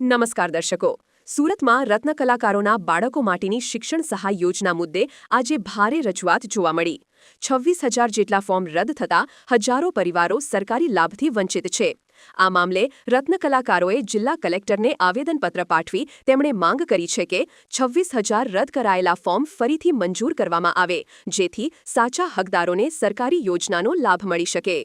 નમસ્કાર દર્શકો. સુરતમાં રત્ન કલાકારોના બાળકો માટેની શિક્ષણ સહાય યોજના મુદ્દે આજે ભારે રજૂઆત જોવા મળી. છવ્વીસ હજાર જેટલા ફોર્મ રદ થતાં હજારો પરિવારો સરકારી લાભથી વંચિત છે. આ મામલે રત્ન કલાકારોએ જિલ્લા કલેક્ટરને આવેદનપત્ર પાઠવી તેમણે માંગ કરી છે કે છવ્વીસ હજાર રદ કરાયેલા ફોર્મ ફરીથી મંજૂર કરવામાં આવે, જેથી સાચા હકદારોને સરકારી યોજનાનો લાભ મળી શકે.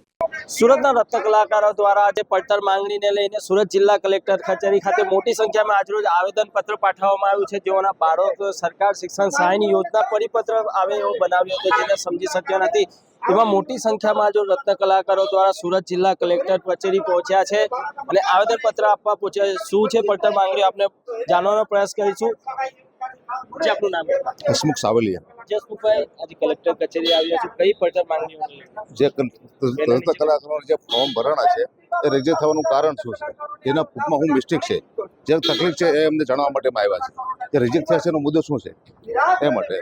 સુરતના રત્ન કલાકારો દ્વારા આજે પડતર માંગણીને લઈને સુરત જિલ્લા કલેક્ટર કચેરી ખાતે મોટી સંખ્યામાં આજરોજ આવેદનપત્ર પાઠવવામાં આવ્યું છે. જેઓના બાળકો સરકાર શિક્ષણ સહાયની યોજના પરિપત્ર આવે એવો બનાવ્યો હતો, જેને સમજી શક્યો નથી. એમાં મોટી સંખ્યામાં જો રત્ન કલાકારો દ્વારા સુરત જિલ્લા કલેક્ટર કચેરી પહોંચ્યા છે અને આવેદનપત્ર આપવા પહોંચ્યા છે. શું છે પડતર માંગણીઓ? આપણે જાણવાનો પ્રયાસ કરીશું. જે આપનું નામ? હસમુખ સાવલિયા. જસમુખભાઈ આજે કલેક્ટર કચેરી આવ્યા છે કઈ પડતર માંગણીઓ જે તંત્ર કલાકારોના જે ફોર્મ ભરાણા છે એ રિજેક્ટ થવાનું કારણ શું છે? એના પ્રૂફમાં હું મિસ્ટેક છે. જે તકલીફ છે એ અમને જાણવા માટે આવ્યા છે કે રિજેક્ટ થયા છે એનો મુદ્દો શું છે? એ માટે.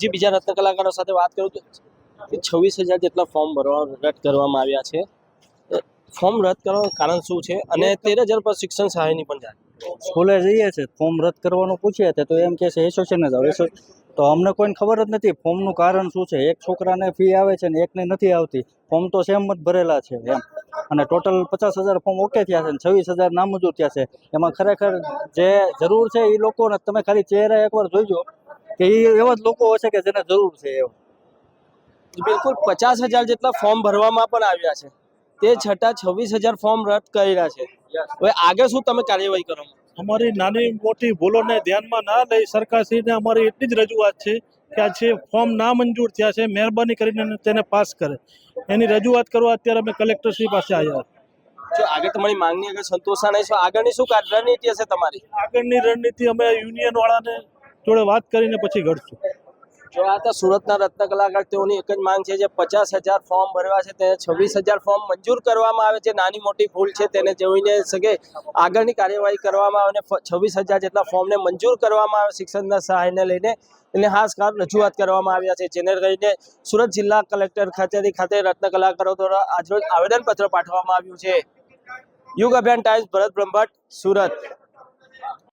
જે બીજા રત્ન કલાકારો સાથે વાત કરું તો છવ્વીસ હજાર જેટલા ફોર્મ ભરવા રદ કરવામાં આવ્યા છે. ફોર્મ રદ કરવાનું કારણ શું છે? અને તેર હજાર પર શિક્ષણ સહાયની પણ જાય સ્કૂલે જઈએ છે ફોર્મ રદ કરવાનું પૂછીએ છીએ, તો એમ કહે છે એસોસિએશન જ આવે તો અમને કોઈને ખબર જ નથી, ફોર્મનું કારણ શું છે? એક છોકરાને ફી આવે છે ને એકને નથી આવતી, ફોર્મ તો સેમ જ ભરેલા છે, એમ. અને ટોટલ પચાસ હજાર ફોર્મ ઓકે થયા છે છવ્વીસ હજાર નામંજૂર થયા છે. એમાં ખરેખર જે જરૂર છે એ લોકોને તમે ખાલી ચહેરા એકવાર જોઈજો કે એ એવા જ લોકો હશે કે જેને જરૂર છે એવું બિલકુલ, પચાસ હજાર જેટલા ફોર્મ ભરવામાં પણ આવ્યા છે. તે છતાં છવ્વીસ હજાર ફોર્મ રદ કર્યા છે. હવે આગળ શું તમે કાર્યવાહી કરો? અમારી નાની મોટી ભૂલોને ધ્યાનમાં ના લઈ સરકારશ્રીને અમારી એટલી જ રજૂઆત છે કે આ જે ફોર્મ ના મંજૂર થયા છે મહેરબાની કરીને તેને પાસ કરે. એની રજૂઆત કરવા અત્યારે અમે કલેક્ટરશ્રી પાસે આવ્યા. જો આગળ તમારી માંગણી આગળ સંતોષા નહીં છો આગળની શું રણનીતિ હશે તમારી? આગળની રણનીતિ અમે યુનિયન વાળાને જોડે વાત કરીને પછી ઘડશું. જો આ તો સુરતના રત્ન કલાકાર તેઓની એક જ માંગ છે જે પચાસ હજાર ફોર્મ ભરવા છે, તેને છવ્વીસ હજાર ફોર્મ મંજૂર કરવામાં આવે છે નાની મોટી ભૂલ છે, તેને જોઈને શકે આગળની કાર્યવાહી કરવામાં આવે અને છવ્વીસ હજાર જેટલા ફોર્મને મંજૂર કરવામાં આવે શિક્ષણના સહાયને લઈને. એને ખાસ કાર રજૂઆત કરવામાં આવ્યા છે, જેને લઈને સુરત જિલ્લા કલેક્ટર ખાતેથી ખાતે રત્ન કલાકારો દ્વારા આજરોજ આવેદનપત્ર પાઠવવામાં આવ્યું છે. યુગ અભિયાન ટાઈમ્સ, ભરત બ્રહ્મભટ્ટ, સુરત.